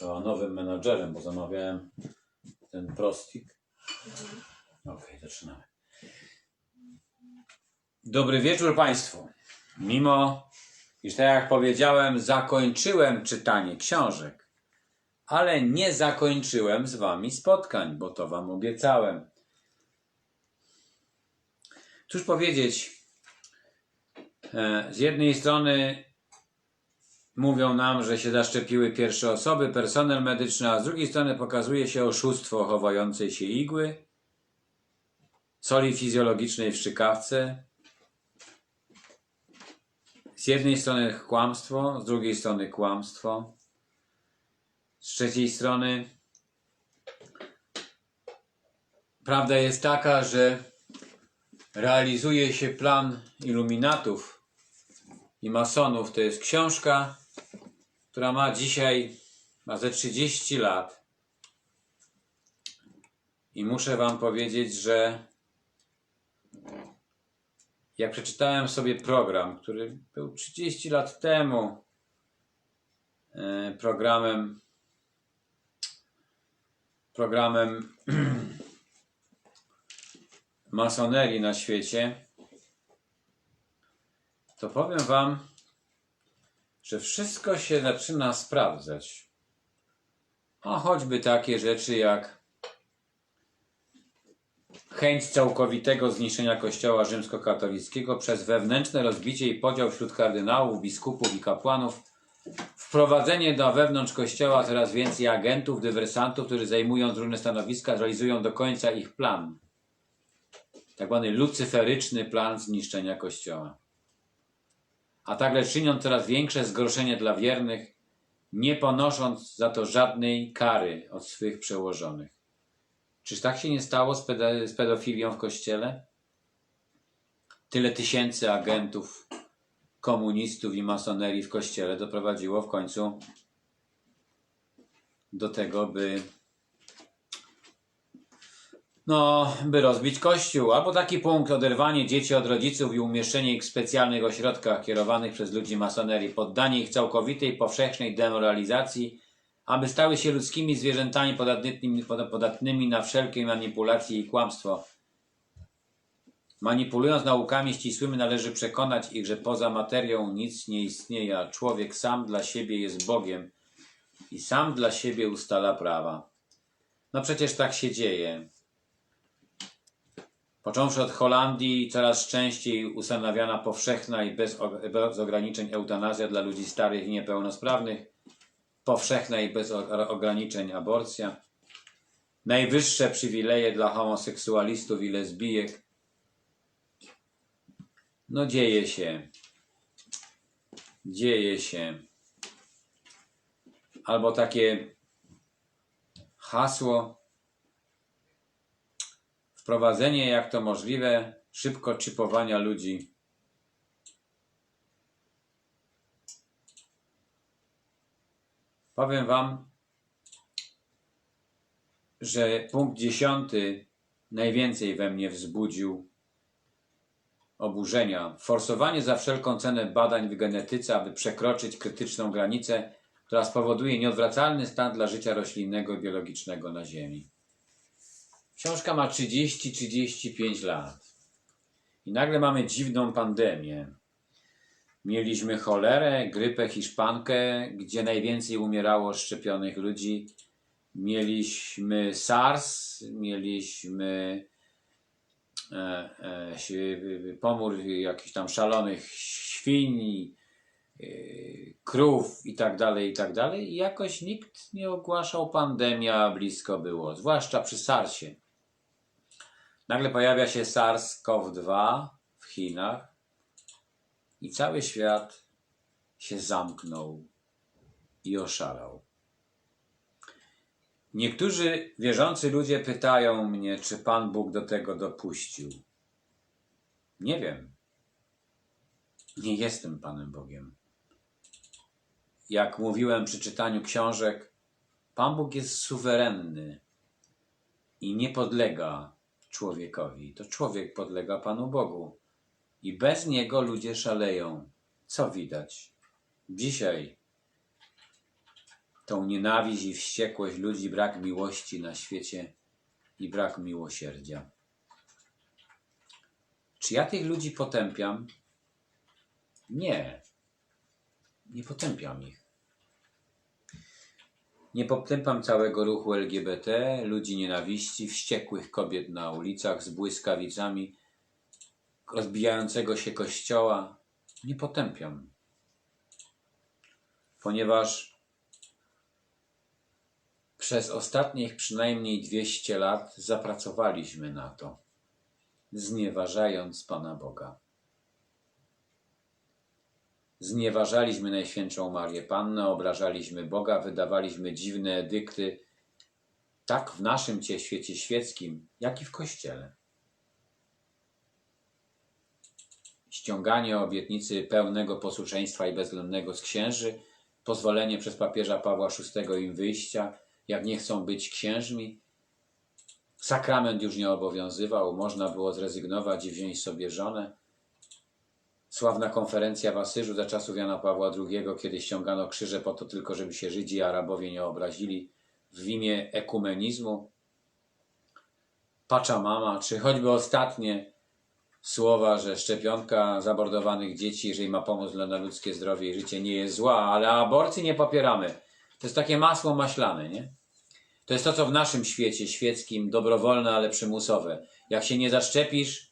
chyba nowym menadżerem, bo zamawiałem ten prostik. Okej, zaczynamy. Dobry wieczór Państwu. Mimo, iż tak jak powiedziałem, zakończyłem czytanie książek, ale nie zakończyłem z Wami spotkań, bo to Wam obiecałem. Cóż powiedzieć? E, Z jednej strony mówią nam, że się zaszczepiły pierwsze osoby, personel medyczny, a z drugiej strony pokazuje się oszustwo chowającej się igły, soli fizjologicznej w szczykawce. Z jednej strony kłamstwo, z drugiej strony kłamstwo. Z trzeciej strony prawda jest taka, że realizuje się plan iluminatów i masonów. To jest książka, która ma dzisiaj ma ze 30 lat. I muszę Wam powiedzieć, że jak przeczytałem sobie program, który był 30 lat temu e, programem programem masonerii na świecie, to powiem Wam, że wszystko się zaczyna sprawdzać. A choćby takie rzeczy jak chęć całkowitego zniszczenia Kościoła rzymskokatolickiego przez wewnętrzne rozbicie i podział wśród kardynałów, biskupów i kapłanów, wprowadzenie do wewnątrz Kościoła coraz więcej agentów, dywersantów, którzy zajmując różne stanowiska, realizują do końca ich plan. Tak zwany lucyferyczny plan zniszczenia Kościoła. A także czyniąc coraz większe zgorszenie dla wiernych, nie ponosząc za to żadnej kary od swych przełożonych. Czyż tak się nie stało z, peda- z pedofilią w kościele? Tyle tysięcy agentów, komunistów i masonerii w kościele doprowadziło w końcu do tego, by no, by rozbić kościół, albo taki punkt oderwanie dzieci od rodziców i umieszczenie ich w specjalnych ośrodkach kierowanych przez ludzi masonerii, poddanie ich całkowitej, powszechnej demoralizacji, aby stały się ludzkimi zwierzętami podatnymi, poda- podatnymi na wszelkie manipulacje i kłamstwo. Manipulując naukami ścisłymi należy przekonać ich, że poza materią nic nie istnieje, a człowiek sam dla siebie jest Bogiem i sam dla siebie ustala prawa. No przecież tak się dzieje. Począwszy od Holandii, coraz częściej ustanawiana powszechna i bez, bez ograniczeń eutanazja dla ludzi starych i niepełnosprawnych, powszechna i bez ograniczeń aborcja, najwyższe przywileje dla homoseksualistów i lesbijek. No dzieje się. Dzieje się. Albo takie hasło wprowadzenie, jak to możliwe, szybko chipowania ludzi. Powiem Wam, że punkt dziesiąty najwięcej we mnie wzbudził oburzenia. Forsowanie za wszelką cenę badań w genetyce, aby przekroczyć krytyczną granicę, która spowoduje nieodwracalny stan dla życia roślinnego i biologicznego na Ziemi. Książka ma 30-35 lat. I nagle mamy dziwną pandemię. Mieliśmy cholerę, grypę hiszpankę, gdzie najwięcej umierało szczepionych ludzi. Mieliśmy SARS, mieliśmy e, e, pomór jakichś tam szalonych świń, e, krów i tak dalej, i tak dalej. I jakoś nikt nie ogłaszał pandemia blisko było, zwłaszcza przy SARSie. Nagle pojawia się SARS-CoV-2 w Chinach i cały świat się zamknął i oszalał. Niektórzy wierzący ludzie pytają mnie, czy Pan Bóg do tego dopuścił. Nie wiem. Nie jestem Panem Bogiem. Jak mówiłem przy czytaniu książek, Pan Bóg jest suwerenny i nie podlega człowiekowi. To człowiek podlega Panu Bogu. I bez niego ludzie szaleją. Co widać? Dzisiaj tą nienawiść i wściekłość ludzi, brak miłości na świecie i brak miłosierdzia. Czy ja tych ludzi potępiam? Nie. Nie potępiam ich. Nie potępiam całego ruchu LGBT, ludzi nienawiści, wściekłych kobiet na ulicach z błyskawicami, rozbijającego się kościoła. Nie potępiam. Ponieważ przez ostatnich przynajmniej 200 lat zapracowaliśmy na to, znieważając Pana Boga. Znieważaliśmy Najświętszą Marię Pannę, obrażaliśmy Boga, wydawaliśmy dziwne edykty, tak w naszym cie świecie świeckim, jak i w Kościele. Ściąganie obietnicy pełnego posłuszeństwa i bezwzględnego z księży, pozwolenie przez papieża Pawła VI im wyjścia, jak nie chcą być księżmi. Sakrament już nie obowiązywał, można było zrezygnować i wziąć sobie żonę. Sławna konferencja w Asyżu za czasów Jana Pawła II, kiedy ściągano krzyże po to tylko, żeby się Żydzi i Arabowie nie obrazili w imię ekumenizmu. Pachamama, czy choćby ostatnie słowa, że szczepionka zabordowanych dzieci, jeżeli ma pomóc dla ludzkie zdrowie i życie, nie jest zła, ale aborcji nie popieramy. To jest takie masło maślane, nie? To jest to, co w naszym świecie świeckim dobrowolne, ale przymusowe. Jak się nie zaszczepisz,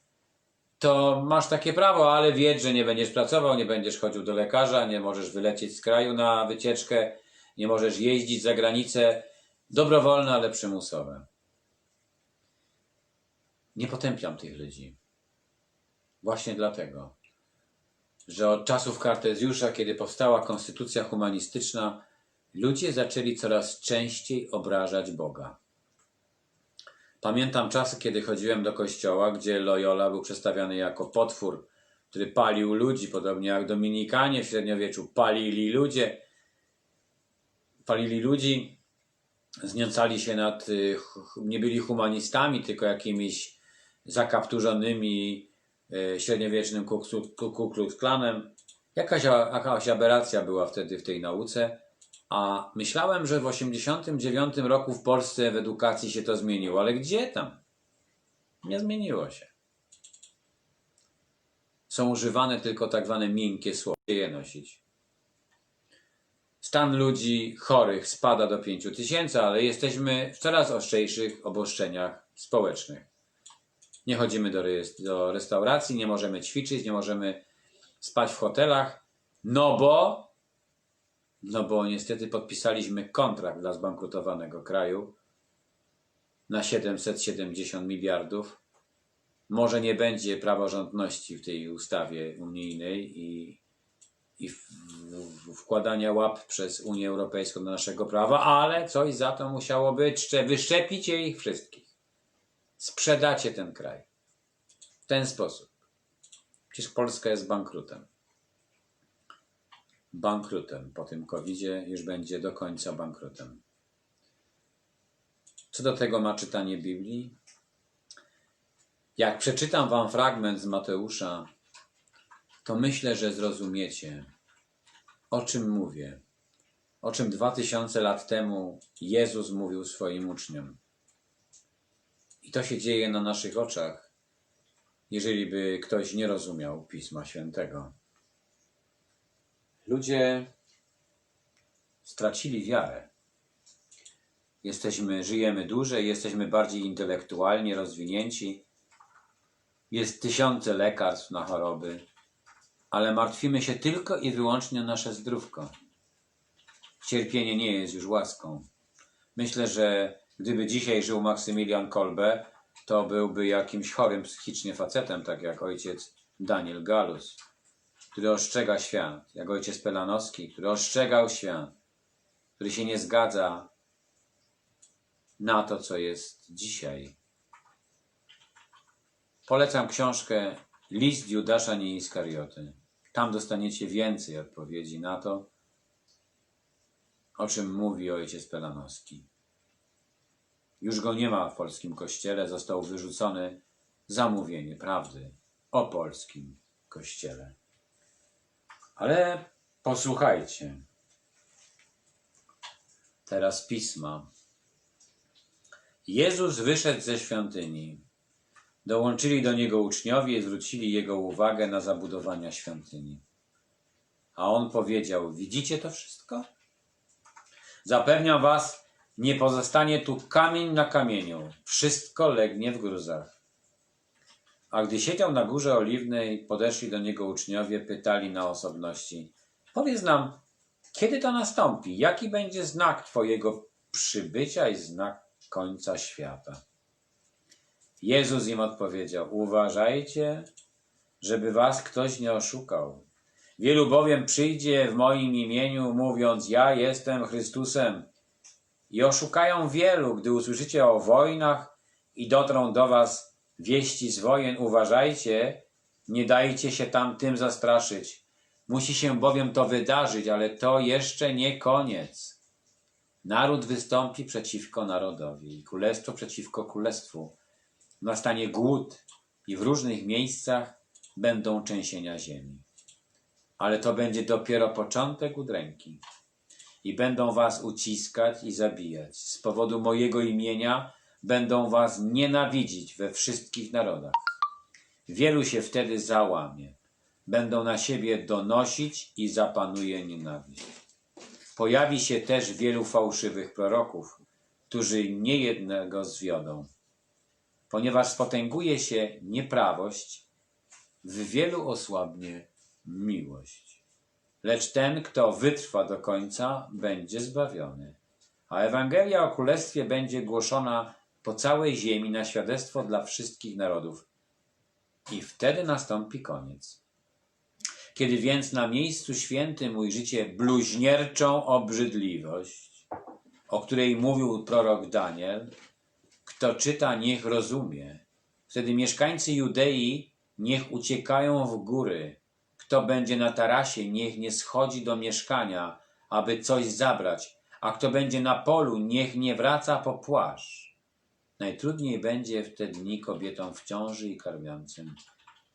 to masz takie prawo, ale wiedz, że nie będziesz pracował, nie będziesz chodził do lekarza, nie możesz wylecieć z kraju na wycieczkę, nie możesz jeździć za granicę. Dobrowolne, ale przymusowe. Nie potępiam tych ludzi. Właśnie dlatego, że od czasów Kartezjusza, kiedy powstała konstytucja humanistyczna, ludzie zaczęli coraz częściej obrażać Boga. Pamiętam czasy, kiedy chodziłem do kościoła, gdzie Loyola był przedstawiany jako potwór, który palił ludzi, podobnie jak Dominikanie w średniowieczu palili ludzie, palili ludzi, znęcali się nad, y, nie byli humanistami, tylko jakimiś zakapturzonymi y, średniowiecznym Ku Klanem. Jakaś, jakaś aberracja była wtedy w tej nauce. A myślałem, że w 89 roku w Polsce w edukacji się to zmieniło, ale gdzie tam? Nie zmieniło się. Są używane tylko tak zwane miękkie słowa. Je nosić? Stan ludzi chorych spada do 5 tysięcy, ale jesteśmy w coraz ostrzejszych obostrzeniach społecznych. Nie chodzimy do, do restauracji, nie możemy ćwiczyć, nie możemy spać w hotelach, no bo no bo niestety podpisaliśmy kontrakt dla zbankrutowanego kraju na 770 miliardów. Może nie będzie praworządności w tej ustawie unijnej i, i w, w, wkładania łap przez Unię Europejską do naszego prawa, ale coś za to musiało być. Szcze- Wyszczepicie ich wszystkich. Sprzedacie ten kraj. W ten sposób. Przecież Polska jest bankrutem bankrutem. Po tym covidzie już będzie do końca bankrutem. Co do tego ma czytanie Biblii? Jak przeczytam wam fragment z Mateusza, to myślę, że zrozumiecie, o czym mówię. O czym dwa tysiące lat temu Jezus mówił swoim uczniom. I to się dzieje na naszych oczach, jeżeli by ktoś nie rozumiał Pisma Świętego. Ludzie stracili wiarę. Jesteśmy, żyjemy dłużej, jesteśmy bardziej intelektualnie rozwinięci. Jest tysiące lekarstw na choroby, ale martwimy się tylko i wyłącznie o nasze zdrówko. Cierpienie nie jest już łaską. Myślę, że gdyby dzisiaj żył Maksymilian Kolbe, to byłby jakimś chorym psychicznie facetem, tak jak ojciec Daniel Galus który ostrzega świat, jak ojciec Pelanowski, który ostrzegał świat, który się nie zgadza na to, co jest dzisiaj. Polecam książkę List Judasza Nieiskarioty. Tam dostaniecie więcej odpowiedzi na to, o czym mówi ojciec Pelanowski. Już go nie ma w polskim kościele, został wyrzucony za mówienie prawdy o polskim kościele. Ale posłuchajcie. Teraz pisma. Jezus wyszedł ze świątyni. Dołączyli do niego uczniowie i zwrócili jego uwagę na zabudowania świątyni. A on powiedział: Widzicie to wszystko? Zapewniam was, nie pozostanie tu kamień na kamieniu. Wszystko legnie w gruzach. A gdy siedział na górze oliwnej, podeszli do niego uczniowie, pytali na osobności: Powiedz nam, kiedy to nastąpi? Jaki będzie znak Twojego przybycia i znak końca świata? Jezus im odpowiedział: Uważajcie, żeby was ktoś nie oszukał. Wielu bowiem przyjdzie w moim imieniu, mówiąc: Ja jestem Chrystusem. I oszukają wielu, gdy usłyszycie o wojnach i dotrą do was wieści z wojen. Uważajcie, nie dajcie się tam tym zastraszyć. Musi się bowiem to wydarzyć, ale to jeszcze nie koniec. Naród wystąpi przeciwko narodowi, królestwo przeciwko królestwu. Nastanie głód i w różnych miejscach będą trzęsienia ziemi. Ale to będzie dopiero początek udręki. I będą was uciskać i zabijać. Z powodu mojego imienia będą was nienawidzić we wszystkich narodach. Wielu się wtedy załamie. Będą na siebie donosić i zapanuje nienawiść. Pojawi się też wielu fałszywych proroków, którzy niejednego zwiodą. Ponieważ spotęguje się nieprawość, w wielu osłabnie miłość. Lecz ten, kto wytrwa do końca, będzie zbawiony. A Ewangelia o Królestwie będzie głoszona po całej ziemi na świadectwo dla wszystkich narodów. I wtedy nastąpi koniec. Kiedy więc na miejscu świętym ujrzycie bluźnierczą obrzydliwość, o której mówił prorok Daniel, kto czyta, niech rozumie. Wtedy mieszkańcy Judei niech uciekają w góry. Kto będzie na tarasie, niech nie schodzi do mieszkania, aby coś zabrać, a kto będzie na polu, niech nie wraca po płaszcz. Najtrudniej będzie w te dni kobietom w ciąży i karmiącym.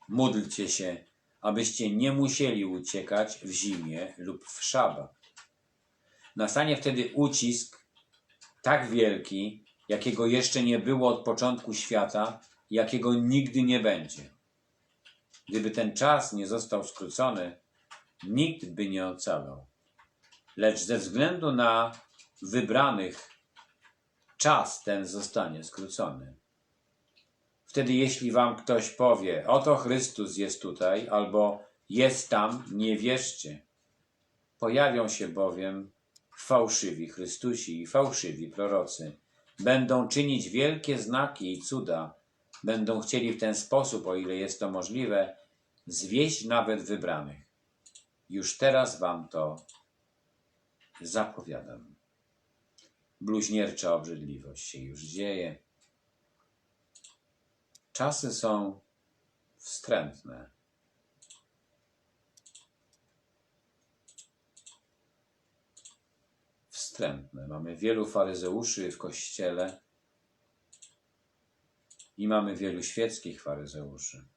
Módlcie się, abyście nie musieli uciekać w zimie lub w szabat. Nastanie wtedy ucisk tak wielki, jakiego jeszcze nie było od początku świata, jakiego nigdy nie będzie. Gdyby ten czas nie został skrócony, nikt by nie ocalał. Lecz ze względu na wybranych czas ten zostanie skrócony. Wtedy, jeśli wam ktoś powie, oto Chrystus jest tutaj, albo jest tam, nie wierzcie. Pojawią się bowiem fałszywi Chrystusi i fałszywi prorocy. Będą czynić wielkie znaki i cuda. Będą chcieli w ten sposób, o ile jest to możliwe, zwieść nawet wybranych. Już teraz wam to zapowiadam. Bluźniercza obrzydliwość się już dzieje. Czasy są wstrętne. Wstrętne. Mamy wielu faryzeuszy w kościele i mamy wielu świeckich faryzeuszy.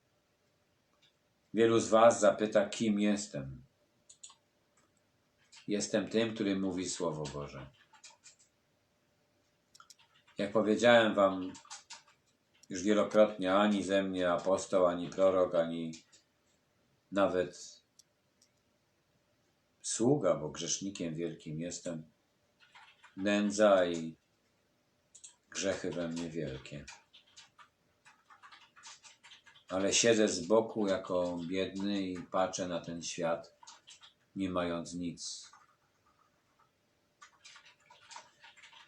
Wielu z Was zapyta, kim jestem. Jestem tym, który mówi Słowo Boże. Jak powiedziałem Wam już wielokrotnie, ani ze mnie apostoł, ani prorok, ani nawet sługa, bo grzesznikiem wielkim jestem, nędza i grzechy we mnie wielkie. Ale siedzę z boku jako biedny i patrzę na ten świat, nie mając nic.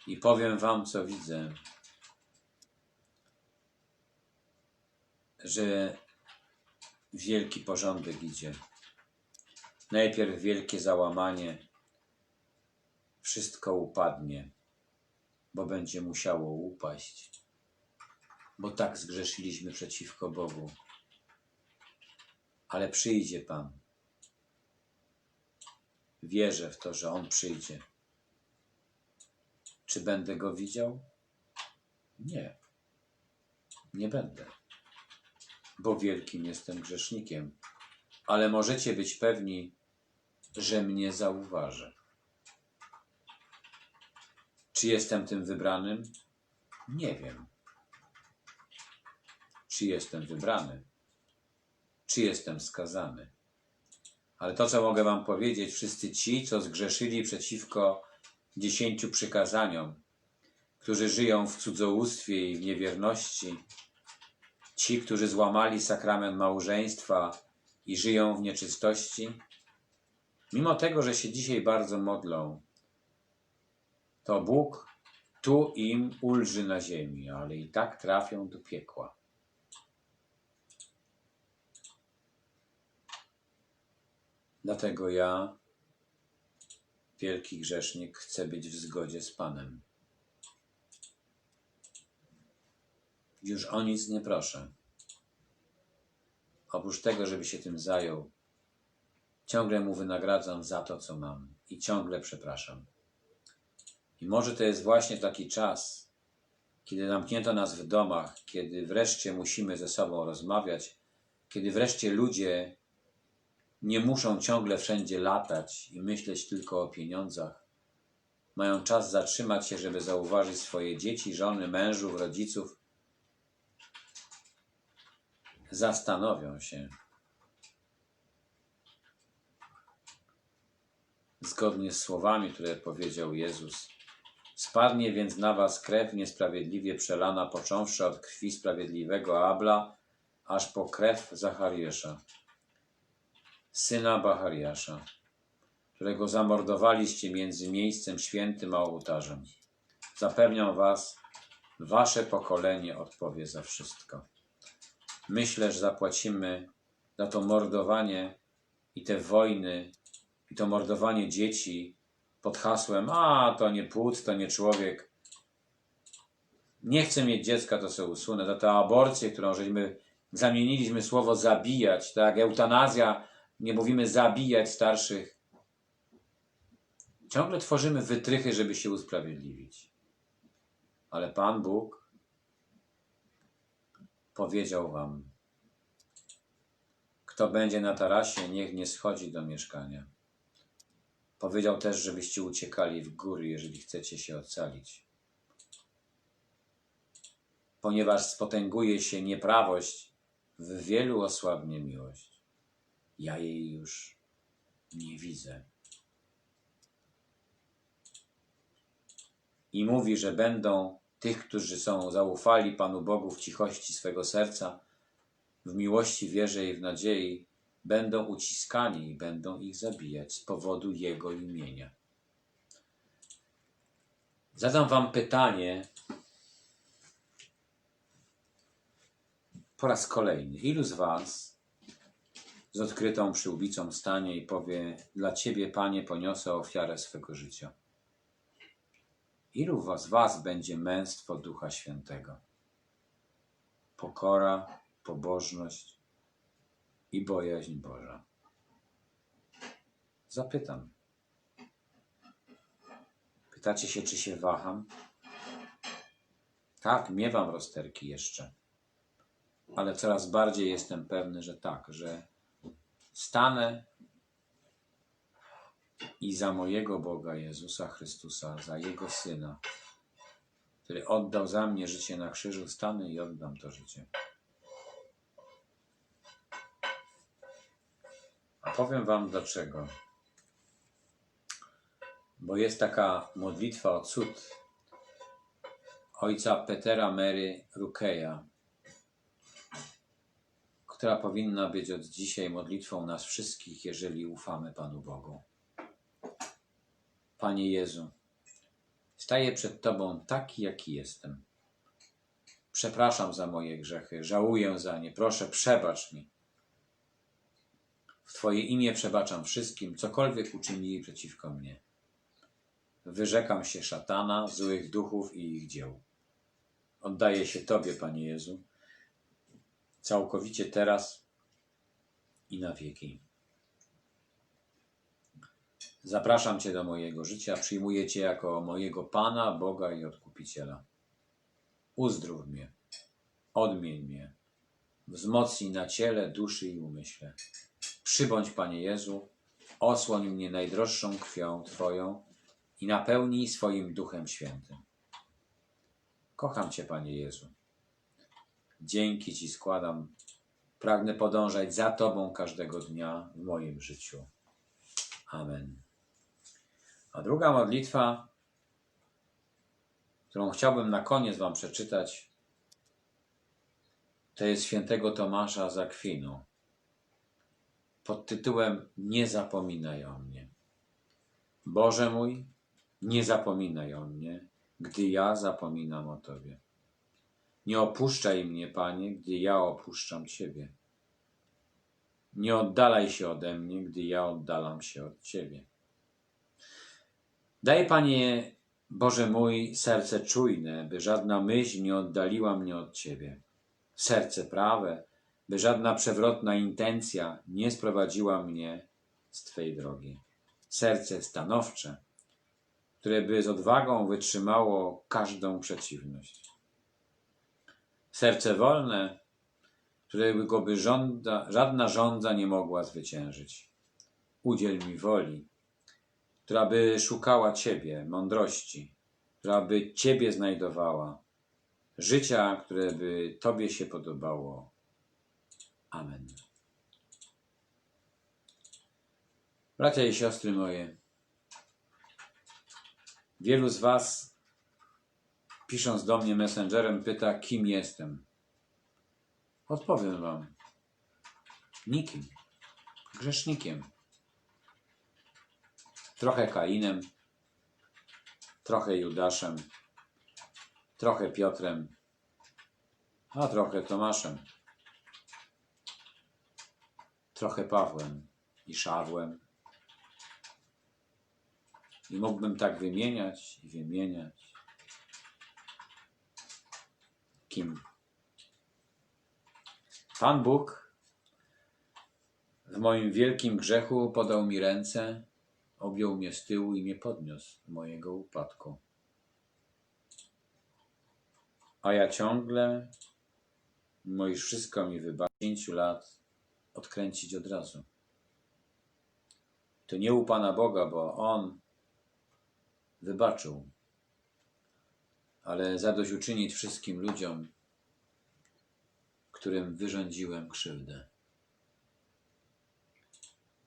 I powiem Wam, co widzę. Że wielki porządek idzie. Najpierw wielkie załamanie. Wszystko upadnie, bo będzie musiało upaść. Bo tak zgrzeszyliśmy przeciwko Bogu. Ale przyjdzie Pan. Wierzę w to, że On przyjdzie. Czy będę go widział? Nie. Nie będę. Bo wielkim jestem grzesznikiem. Ale możecie być pewni, że mnie zauważy. Czy jestem tym wybranym? Nie wiem. Czy jestem wybrany? Czy jestem skazany? Ale to, co mogę Wam powiedzieć, wszyscy ci, co zgrzeszyli przeciwko dziesięciu przykazaniom, którzy żyją w cudzołóstwie i w niewierności, ci, którzy złamali sakrament małżeństwa i żyją w nieczystości, mimo tego, że się dzisiaj bardzo modlą, to Bóg tu im ulży na ziemi, ale i tak trafią do piekła. Dlatego ja, wielki grzesznik, chcę być w zgodzie z Panem. Już o nic nie proszę. Oprócz tego, żeby się tym zajął, ciągle mu wynagradzam za to, co mam i ciągle przepraszam. I może to jest właśnie taki czas, kiedy zamknięto nas w domach, kiedy wreszcie musimy ze sobą rozmawiać, kiedy wreszcie ludzie nie muszą ciągle wszędzie latać i myśleć tylko o pieniądzach. Mają czas zatrzymać się, żeby zauważyć swoje dzieci, żony, mężów, rodziców. Zastanowią się. Zgodnie z słowami, które powiedział Jezus. Spadnie więc na was krew niesprawiedliwie przelana, począwszy od krwi sprawiedliwego Abla, aż po krew Zachariasza, syna Bachariasza, którego zamordowaliście między miejscem świętym a ołtarzem. Zapewniam was, wasze pokolenie odpowie za wszystko. Myślę, że zapłacimy za to mordowanie i te wojny, i to mordowanie dzieci pod hasłem, a to nie płód, to nie człowiek. Nie chcę mieć dziecka, to sobie usunę. Za tę aborcję, którą żeśmy zamieniliśmy słowo zabijać, tak eutanazja, nie mówimy zabijać starszych. Ciągle tworzymy wytrychy, żeby się usprawiedliwić. Ale Pan Bóg powiedział wam, kto będzie na tarasie, niech nie schodzi do mieszkania. Powiedział też, żebyście uciekali w góry, jeżeli chcecie się ocalić. Ponieważ spotęguje się nieprawość, w wielu osłabnie miłość. Ja jej już nie widzę. I mówi, że będą tych, którzy są zaufali Panu Bogu w cichości swego serca, w miłości, wierze i w nadziei, będą uciskani i będą ich zabijać z powodu Jego imienia. Zadam Wam pytanie po raz kolejny. Ilu z Was z odkrytą przyłbicą stanie i powie: Dla Ciebie, Panie, poniosę ofiarę swego życia? Ilu was, was będzie męstwo Ducha Świętego? Pokora, pobożność i bojaźń Boża. Zapytam. Pytacie się, czy się waham? Tak, miewam rozterki jeszcze. Ale coraz bardziej jestem pewny, że tak, że stanę i za mojego Boga Jezusa Chrystusa, za Jego Syna, który oddał za mnie życie na krzyżu, stanę i oddam to życie. A powiem Wam dlaczego. Bo jest taka modlitwa o cud ojca Petera Mary Rukeja, która powinna być od dzisiaj modlitwą nas wszystkich, jeżeli ufamy Panu Bogu. Panie Jezu, staję przed Tobą taki, jaki jestem. Przepraszam za moje grzechy, żałuję za nie, proszę, przebacz mi. W Twoje imię przebaczam wszystkim, cokolwiek uczynili przeciwko mnie. Wyrzekam się szatana, złych duchów i ich dzieł. Oddaję się Tobie, Panie Jezu, całkowicie teraz i na wieki. Zapraszam Cię do mojego życia, przyjmuję Cię jako mojego Pana, Boga i Odkupiciela. Uzdrów mnie, odmień mnie, wzmocnij na ciele, duszy i umyśle. Przybądź, Panie Jezu, osłoń mnie najdroższą krwią Twoją i napełnij swoim Duchem Świętym. Kocham Cię, Panie Jezu. Dzięki Ci składam. Pragnę podążać za Tobą każdego dnia w moim życiu. Amen. A druga modlitwa, którą chciałbym na koniec Wam przeczytać, to jest świętego Tomasza z Akwinu pod tytułem Nie zapominaj o mnie. Boże mój, nie zapominaj o mnie, gdy ja zapominam o Tobie. Nie opuszczaj mnie, Panie, gdy ja opuszczam Ciebie. Nie oddalaj się ode mnie, gdy ja oddalam się od Ciebie. Daj, Panie, Boże mój, serce czujne, by żadna myśl nie oddaliła mnie od Ciebie. Serce prawe, by żadna przewrotna intencja nie sprowadziła mnie z Twej drogi. Serce stanowcze, które by z odwagą wytrzymało każdą przeciwność. Serce wolne, którego by żąda, żadna żądza nie mogła zwyciężyć. Udziel mi woli, która by szukała Ciebie, mądrości, która by Ciebie znajdowała, życia, które by Tobie się podobało. Amen. Bracia i siostry moje, wielu z Was, pisząc do mnie messengerem, pyta, kim jestem. Odpowiem Wam. Nikim. Grzesznikiem. Trochę Kainem, trochę Judaszem, trochę Piotrem, a trochę Tomaszem, trochę Pawłem i Szawłem. I mógłbym tak wymieniać i wymieniać. Kim? Pan Bóg w moim wielkim grzechu podał mi ręce, objął mnie z tyłu i mnie podniósł mojego upadku. A ja ciągle, mimo iż wszystko mi wybaczył, pięciu lat odkręcić od razu. To nie u Pana Boga, bo On wybaczył, ale zadośćuczynić wszystkim ludziom, którym wyrządziłem krzywdę.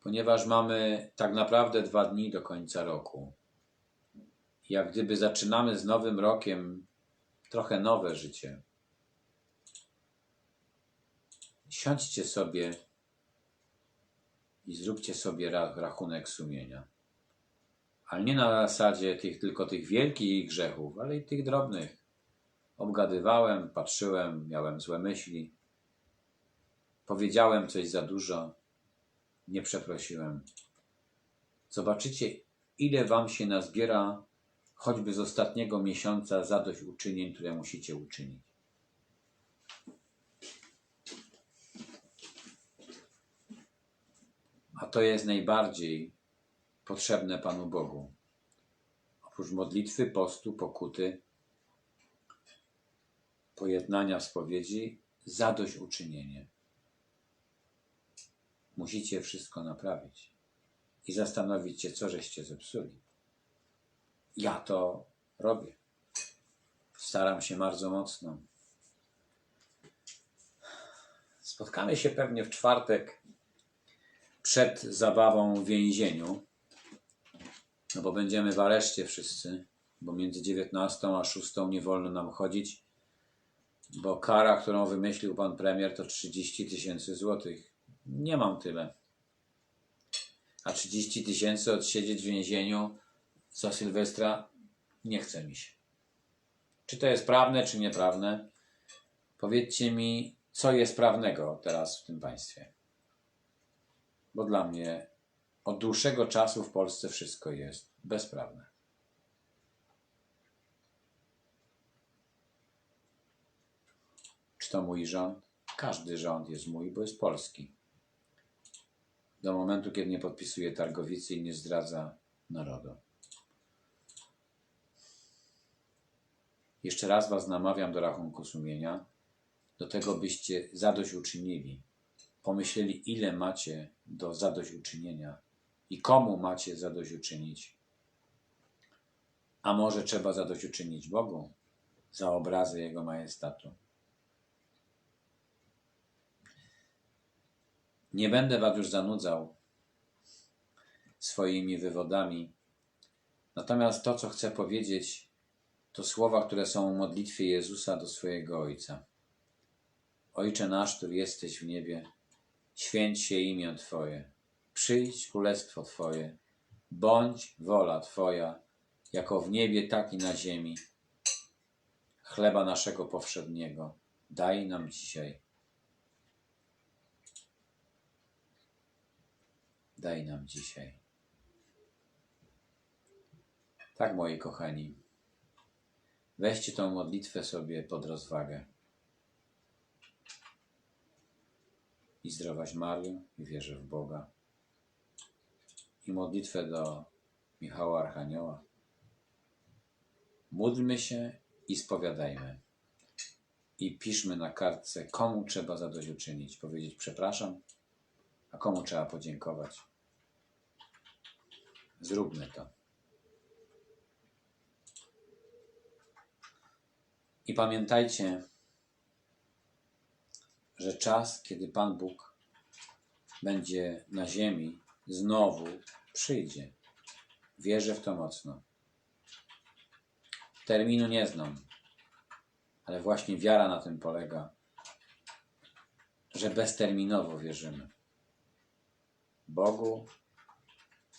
Ponieważ mamy tak naprawdę dwa dni do końca roku, jak gdyby zaczynamy z nowym rokiem trochę nowe życie. Siądźcie sobie i zróbcie sobie ra- rachunek sumienia. Ale nie na zasadzie tych, tylko tych wielkich grzechów, ale i tych drobnych. Obgadywałem, patrzyłem, miałem złe myśli. Powiedziałem coś za dużo, nie przeprosiłem. Zobaczycie, ile wam się nazbiera choćby z ostatniego miesiąca zadośćuczynień, które musicie uczynić. A to jest najbardziej potrzebne Panu Bogu. Oprócz modlitwy, postu, pokuty, pojednania spowiedzi, zadośćuczynienie. Musicie wszystko naprawić i zastanowić się, co żeście zepsuli. Ja to robię. Staram się bardzo mocno. Spotkamy się pewnie w czwartek przed zabawą w więzieniu, no bo będziemy w areszcie wszyscy, bo między 19 a 6 nie wolno nam chodzić, bo kara, którą wymyślił pan premier, to 30 tysięcy złotych. Nie mam tyle. A 30 tysięcy odsiedzieć w więzieniu za Sylwestra nie chce mi się. Czy to jest prawne, czy nieprawne? Powiedzcie mi, co jest prawnego teraz w tym państwie. Bo dla mnie od dłuższego czasu w Polsce wszystko jest bezprawne. Czy to mój rząd? Każdy rząd jest mój, bo jest polski. Do momentu, kiedy nie podpisuje targowicy i nie zdradza narodu. Jeszcze raz Was namawiam do rachunku sumienia, do tego byście zadośćuczynili. Pomyśleli, ile macie do zadośćuczynienia i komu macie zadośćuczynić. A może trzeba zadośćuczynić Bogu za obrazy Jego majestatu? Nie będę Was już zanudzał swoimi wywodami. Natomiast to, co chcę powiedzieć, to słowa, które są w modlitwie Jezusa do swojego Ojca. Ojcze nasz, który jesteś w niebie, święć się imię Twoje, przyjdź królestwo Twoje, bądź wola Twoja, jako w niebie, tak i na ziemi. Chleba naszego powszedniego daj nam dzisiaj. Daj nam dzisiaj. Tak, moi kochani, weźcie tą modlitwę sobie pod rozwagę. I zdrowaś Mario, i wierzę w Boga. I modlitwę do Michała Archanioła. Módlmy się i spowiadajmy. I piszmy na kartce, komu trzeba zadośćuczynić. Powiedzieć przepraszam, a komu trzeba podziękować. Zróbmy to. I pamiętajcie, że czas, kiedy Pan Bóg będzie na ziemi, znowu przyjdzie. Wierzę w to mocno. Terminu nie znam, ale właśnie wiara na tym polega, że bezterminowo wierzymy Bogu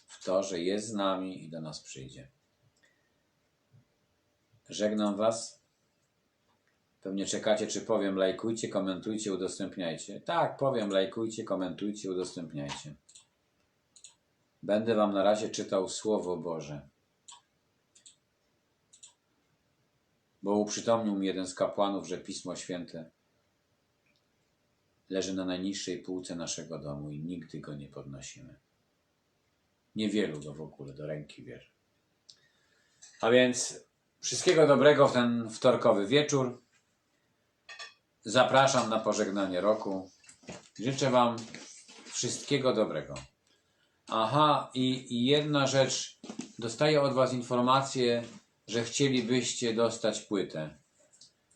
w to, że jest z nami i do nas przyjdzie. Żegnam Was. Pewnie czekacie, czy powiem lajkujcie, komentujcie, udostępniajcie. Tak, powiem lajkujcie, komentujcie, udostępniajcie. Będę Wam na razie czytał Słowo Boże. Bo uprzytomnił mi jeden z kapłanów, że Pismo Święte leży na najniższej półce naszego domu i nigdy go nie podnosimy. Niewielu go w ogóle do ręki bierze. A więc wszystkiego dobrego w ten wtorkowy wieczór. Zapraszam na pożegnanie roku. Życzę Wam wszystkiego dobrego. Aha, i, jedna rzecz. Dostaję od Was informację, że chcielibyście dostać płytę.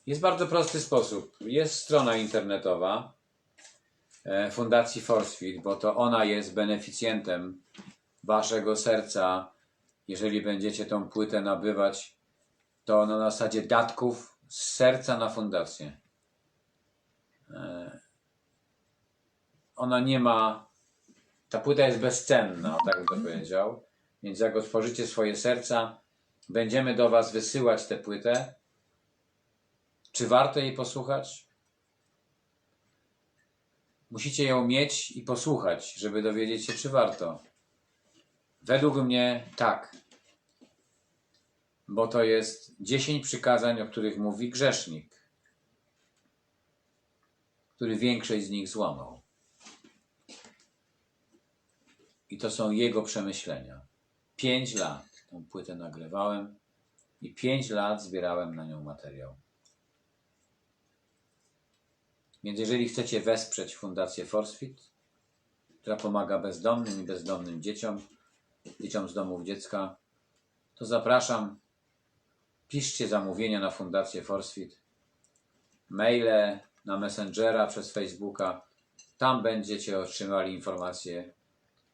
Jest bardzo prosty sposób. Jest strona internetowa e, Fundacji Forcefield, bo to ona jest beneficjentem Waszego serca. Jeżeli będziecie tą płytę nabywać, to na zasadzie datków z serca na fundację. E, Ona nie ma. Ta płyta jest bezcenna, tak bym to powiedział. Więc jak otworzycie swoje serca, będziemy do Was wysyłać tę płytę. Czy warto jej posłuchać? Musicie ją mieć i posłuchać, żeby dowiedzieć się, czy warto. Według mnie tak. Bo to jest 10 przykazań, o których mówi grzesznik, który większość z nich złamał. I to są jego przemyślenia. 5 lat tą płytę nagrywałem i 5 lat zbierałem na nią materiał. Więc jeżeli chcecie wesprzeć Fundację Forcefit, która pomaga bezdomnym i bezdomnym dzieciom, dzieciom z domów dziecka, to zapraszam. Piszcie zamówienia na Fundację Forcefit, maile na Messengera przez Facebooka. Tam będziecie otrzymali informacje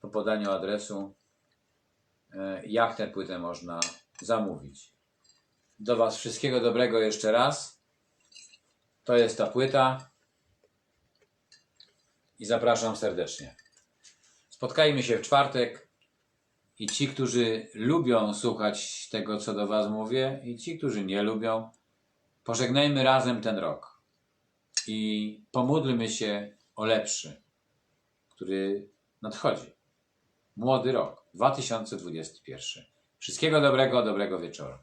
po podaniu adresu, e, jak tę płytę można zamówić. Do Was wszystkiego dobrego jeszcze raz. To jest ta płyta i zapraszam serdecznie. Spotkajmy się w czwartek i ci, którzy lubią słuchać tego, co do Was mówię, i ci, którzy nie lubią, pożegnajmy razem ten rok i pomódlmy się o lepszy, który nadchodzi. Młody rok 2021. Wszystkiego dobrego, dobrego wieczoru.